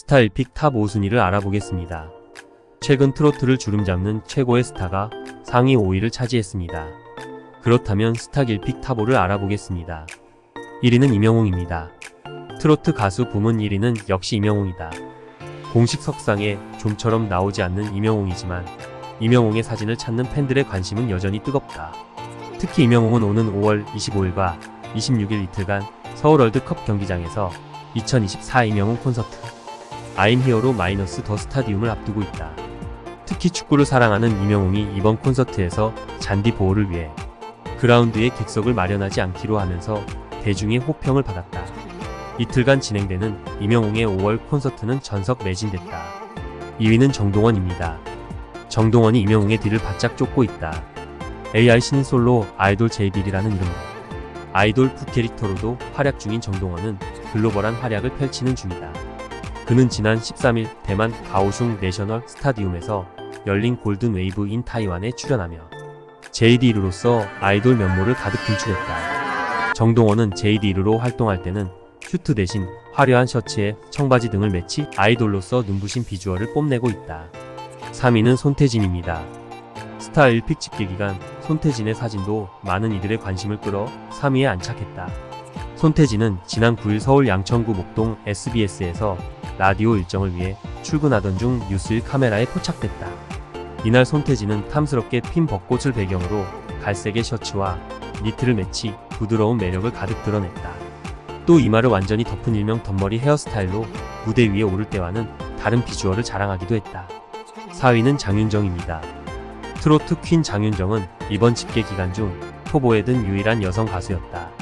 스타 1픽 탑 5순위를 알아보겠습니다. 최근 트로트를 주름잡는 최고의 스타가 상위 5위를 차지했습니다. 그렇다면 스타 1픽 탑 5를 알아보겠습니다. 1위는 이명웅입니다. 트로트 가수 부문 1위는 역시 이명웅이다. 공식 석상에 좀처럼 나오지 않는 이명웅이지만 이명웅의 사진을 찾는 팬들의 관심은 여전히 뜨겁다. 특히 이명웅은 오는 5월 25일과 26일 이틀간 서울 월드컵 경기장에서 2024 이명웅 콘서트 아임 히어로 마이너스 더 스타디움을 앞두고 있다. 특히 축구를 사랑하는 이명웅이 이번 콘서트에서 잔디 보호를 위해 그라운드에 객석을 마련하지 않기로 하면서 대중의 호평을 받았다. 이틀간 진행되는 이명웅의 5월 콘서트는 전석 매진됐다. 2위는 정동원입니다. 정동원이 이명웅의 뒤를 바짝 쫓고 있다. AI 신인 솔로 아이돌 제이딜이라는 이름으로 아이돌 푸 캐릭터로도 활약 중인 정동원은 글로벌한 활약을 펼치는 중이다. 그는 지난 13일 대만 가오슝 내셔널 스타디움에서 열린 골든 웨이브 인 타이완에 출연하며 JD1로서 아이돌 면모를 가득 분출했다. 정동원은 JD1로 활동할 때는 슈트 대신 화려한 셔츠에 청바지 등을 매치 아이돌로서 눈부신 비주얼을 뽐내고 있다. 3위는 손태진입니다. 스타 1픽 집계 기간 손태진의 사진도 많은 이들의 관심을 끌어 3위에 안착했다. 손태진은 지난 9일 서울 양천구 목동 SBS에서 라디오 일정을 위해 출근하던 중 뉴스일 카메라에 포착됐다. 이날 손태진은 탐스럽게 핀 벚꽃을 배경으로 갈색의 셔츠와 니트를 매치 부드러운 매력을 가득 드러냈다. 또 이마를 완전히 덮은 일명 덧머리 헤어스타일로 무대 위에 오를 때와는 다른 비주얼을 자랑하기도 했다. 4위는 장윤정입니다. 트로트 퀸 장윤정은 이번 집계 기간 중 토보에 든 유일한 여성 가수였다.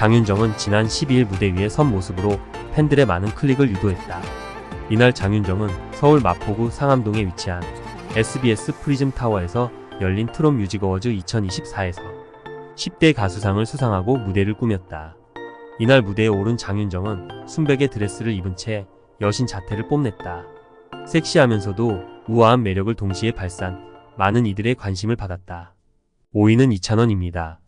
장윤정은 지난 12일 무대 위에 선 모습으로 팬들의 많은 클릭을 유도했다. 이날 장윤정은 서울 마포구 상암동에 위치한 SBS 프리즘 타워에서 열린 트롯 뮤직 어워즈 2024에서 10대 가수상을 수상하고 무대를 꾸몄다. 이날 무대에 오른 장윤정은 순백의 드레스를 입은 채 여신 자태를 뽐냈다. 섹시하면서도 우아한 매력을 동시에 발산, 많은 이들의 관심을 받았다. 5위는 이찬원입니다.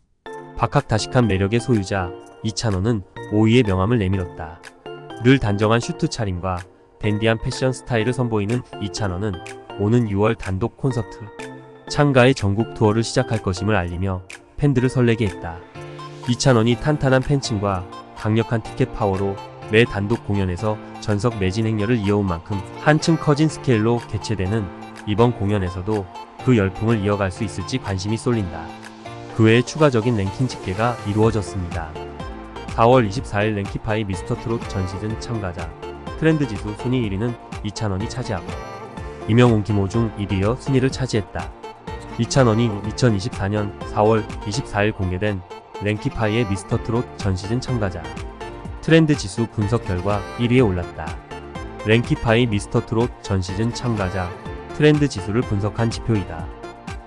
박학다식한 매력의 소유자 이찬원은 5위의 명함을 내밀었다. 늘 단정한 슈트 차림과 댄디한 패션 스타일을 선보이는 이찬원은 오는 6월 단독 콘서트 창가의 전국 투어를 시작할 것임을 알리며 팬들을 설레게 했다. 이찬원이 탄탄한 팬층과 강력한 티켓 파워로 매 단독 공연에서 전석 매진 행렬을 이어온 만큼 한층 커진 스케일로 개최되는 이번 공연에서도 그 열풍을 이어갈 수 있을지 관심이 쏠린다. 그 외에 추가적인 랭킹 집계가 이루어졌습니다. 4월 24일 랭키파이 미스터 트롯 전 시즌 참가자 트렌드 지수 순위 1위는 이찬원이 차지하고 이명웅 김호 중 1위여 순위를 차지했다. 이찬원이 2024년 4월 24일 공개된 랭키파이의 미스터 트롯 전 시즌 참가자 트렌드 지수 분석 결과 1위에 올랐다. 랭키파이 미스터 트롯 전 시즌 참가자 트렌드 지수를 분석한 지표이다.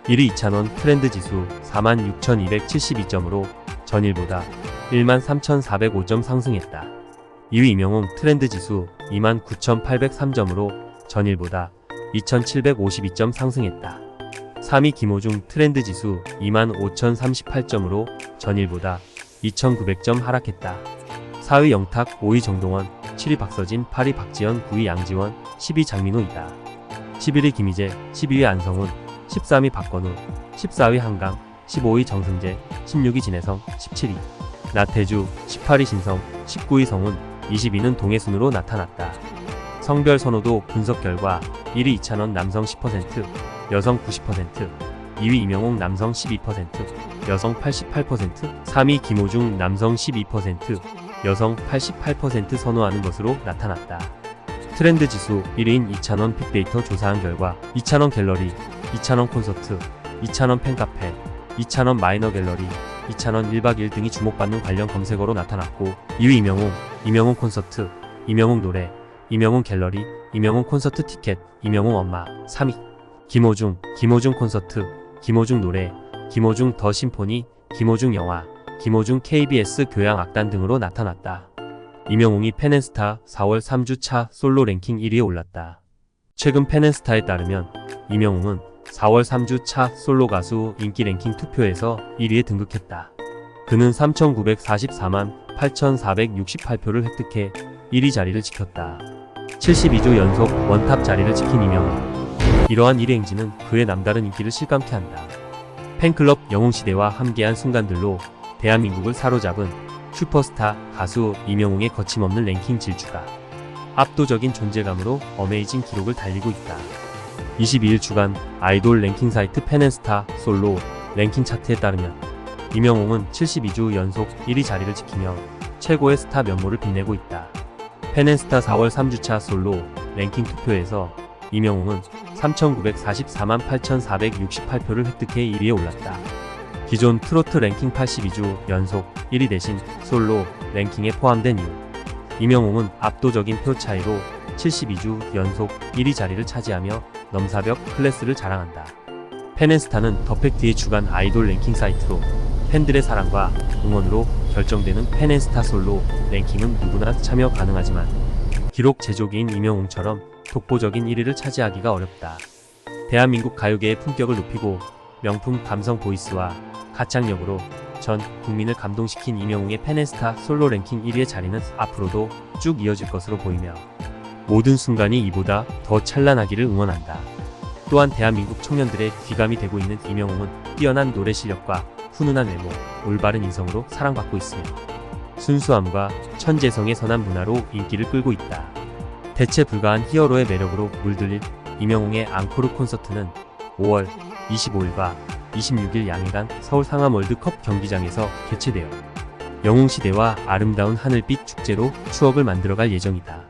1위 이찬원 트렌드 지수 46,272점으로 전일보다 13,405점 상승했다. 2위 이명웅 트렌드 지수 29,803점으로 전일보다 2,752점 상승했다. 3위 김호중 트렌드 지수 25,038점으로 전일보다 2,900점 하락했다. 4위 영탁, 5위 정동원, 7위 박서진, 8위 박지현, 9위 양지원, 10위 장민호이다. 11위 김희재, 12위 안성훈, 13위 박건우, 14위 한강, 15위 정승재, 16위 진혜성, 17위 나태주, 18위 신성, 19위 성훈, 20위는 동해순으로 나타났다. 성별 선호도 분석 결과 1위 이찬원 남성 10%, 여성 90%, 2위 이명웅 남성 12%, 여성 88%, 3위 김호중 남성 12%, 여성 88% 선호하는 것으로 나타났다. 트렌드 지수 1위인 이찬원 빅데이터 조사한 결과 이찬원 갤러리, 이찬원 콘서트, 이찬원 팬카페, 이찬원 마이너 갤러리, 이찬원 1박 2일 등이 주목받는 관련 검색어로 나타났고 2위 이명웅, 이명웅 콘서트, 이명웅 노래, 이명웅 갤러리, 이명웅 콘서트 티켓, 이명웅 엄마 3위 김호중, 김호중 콘서트, 김호중 노래, 김호중 더 심포니, 김호중 영화, 김호중 KBS 교양 악단 등으로 나타났다. 이명웅이 펜앤스타 4월 3주차 솔로 랭킹 1위에 올랐다. 최근 펜앤스타에 따르면 이명웅은 4월 3주 차 솔로 가수 인기 랭킹 투표에서 1위에 등극했다. 그는 3,944만 8,468표를 획득해 1위 자리를 지켰다. 72주 연속 원탑 자리를 지킨 이명웅. 이러한 일행지는 그의 남다른 인기를 실감케 한다. 팬클럽 영웅시대와 함께한 순간들로 대한민국을 사로잡은 슈퍼스타 가수 이명웅의 거침없는 랭킹 질주가 압도적인 존재감으로 어메이징 기록을 달리고 있다. 22일 주간 아이돌 랭킹 사이트 팬앤스타 솔로 랭킹 차트에 따르면 이명웅은 72주 연속 1위 자리를 지키며 최고의 스타 면모를 빛내고 있다. 팬앤스타 4월 3주차 솔로 랭킹 투표에서 이명웅은 3,944만 8,468표를 획득해 1위에 올랐다. 기존 트로트 랭킹 82주 연속 1위 대신 솔로 랭킹에 포함된 이후 이명웅은 압도적인 표 차이로 72주 연속 1위 자리를 차지하며 넘사벽 클래스를 자랑한다. 팬앤스타는 더팩트의 주간 아이돌 랭킹 사이트로 팬들의 사랑과 응원으로 결정되는 팬앤스타 솔로 랭킹은 누구나 참여 가능하지만 기록 제조기인 이명웅처럼 독보적인 1위를 차지하기가 어렵다. 대한민국 가요계의 품격을 높이고 명품 감성 보이스와 가창력으로 전 국민을 감동시킨 이명웅의 팬앤스타 솔로 랭킹 1위의 자리는 앞으로도 쭉 이어질 것으로 보이며 모든 순간이 이보다 더 찬란하기를 응원한다. 또한 대한민국 청년들의 귀감이 되고 있는 이명웅은 뛰어난 노래 실력과 훈훈한 외모, 올바른 인성으로 사랑받고 있으며 순수함과 천재성의 선한 문화로 인기를 끌고 있다. 대체 불가한 히어로의 매력으로 물들릴 이명웅의 앙코르 콘서트는 5월 25일과 26일 양일간 서울 상암 월드컵 경기장에서 개최되어 영웅시대와 아름다운 하늘빛 축제로 추억을 만들어갈 예정이다.